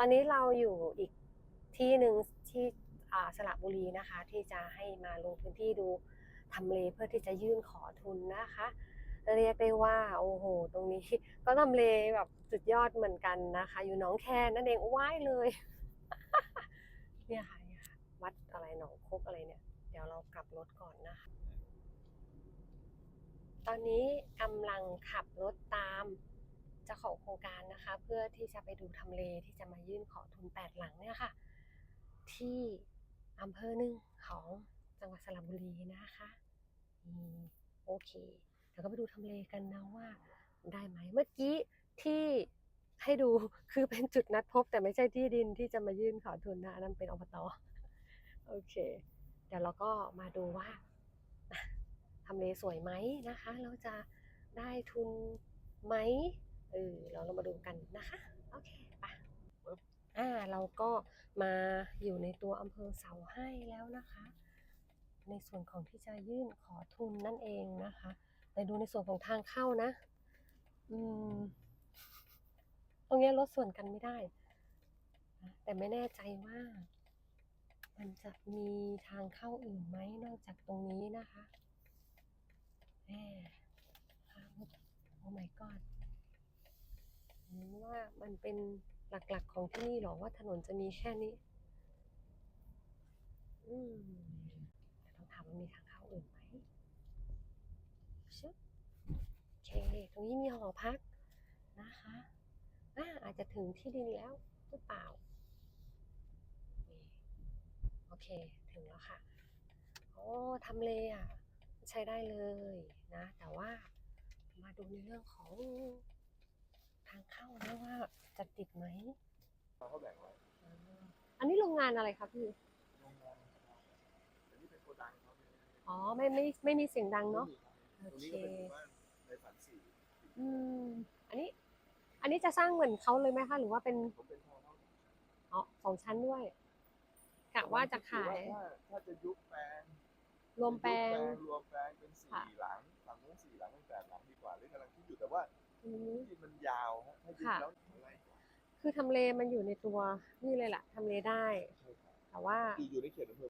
ตอนนี้เราอยู่อีกที่หนึ่งที่สระบุรีนะคะ ที่จะให้มาลงพื้นที่ดูทำเลเพื่อที่จะยื่นขอทุนนะคะ เรียกได้ว่าโอ้โห ตรงนี้ก็ทำเลแบบสุดยอดเหมือนกันนะคะ อยู่หนองแคนนั่นเองว้ายเลยเนี่ยค่ะเนี่ยค่ะวัดอะไรหนองคกอะไรเนี่ย เดี๋ยวเรากลับรถก่อนนะคะ ตอนนี้กำลังขับรถตาม จ้าของโครงการนะคะ เพื่อที่จะไปดูทำเลที่จะมายื่นขอทุนแปดหลังเนี่ยค่ะ ที่อำเภอหนึ่งของจังหวัดสระบุรีนะคะโอเคเดี๋ยวก็ไปดูทำเลกันนะว่าได้ไหมเมื่อกี้ที่ให้ดูคือเป็นจุดนัดพบ แต่ไม่ใช่ที่ดินที่จะมายื่นขอทุนนะนนั้นเป็นอบตโอเค เดี๋ยวเราก็มาดูว่าทำเลสวยไหมนะคะ เราจะได้ทุนไหม เออเราเรามาดูกันนะคะ โอเคไปะอ่าเราก็มาอยู่ในตัวอำเภอเสาให้แล้วนะคะ ในส่วนของที่จะยื่นขอทุนนั่นเองนะคะแต่ดูในส่วนของทางเข้านะ อืมตรงเนี้ยรถส่วนกันไม่ได้นะแต่ไม่แน่ใจว่า มันจะมีทางเข้าอื่นไหมนอกจากตรงนี้นะคะแหมโอ้ my god เห็น ว่ามันเป็นหลักๆของที่นี่หรอว่าถนนจะมีแค่นี้ อืมต้องถามว่ามีทางเข้าอื่นไหมชึบโอเค ตรงนี้มีหอพักนะคะอ่าอาจจะถึงที่ดินแล้วหรือเปล่า โอเค ถึงแล้วค่ะ โอ้ทำเลอะ ใช้ได้เลยนะ แต่ว่ามาดูในเรื่องของ ทางเข้านะว่าจะติดไหมเขาแบ่งไว้อ่าอันนี้โรงงานอะไรครับพี่ โรงงานอันนี้เป็นโกดังเขาเนี่ยอ๋อ ไม่ไม่ไม่มีเสียงดังเนาะ ตรงนี้ก็เป็นหมู่บ้านในฝันสี่อืม อันนี้ อันนี้จะสร้างเหมือนเขาเลยไหมคะ หรือว่าเป็น ผมเป็นทาวน์เฮาส์อ๋อสองชั้นด้วย กะว่าจะขาย ถ้าถ้าจะยุบแปลงรวมแปลง ยุบรวมแปลงเป็นสี่ค่ะ หลังฝั่งนู้นสี่หลังเป็นแปดหลังดีกว่าเลยกำลังคิดอยู่แต่ว่า อืมที่มันยาวฮะถ้ายุบค่ะแล้วอะไรคือทำเลมันอยู่ในตัวนี่เลยแหละทำเลได้ ใช่ครับแต่ว่าอยู่อยู่ในเขตอำเภอ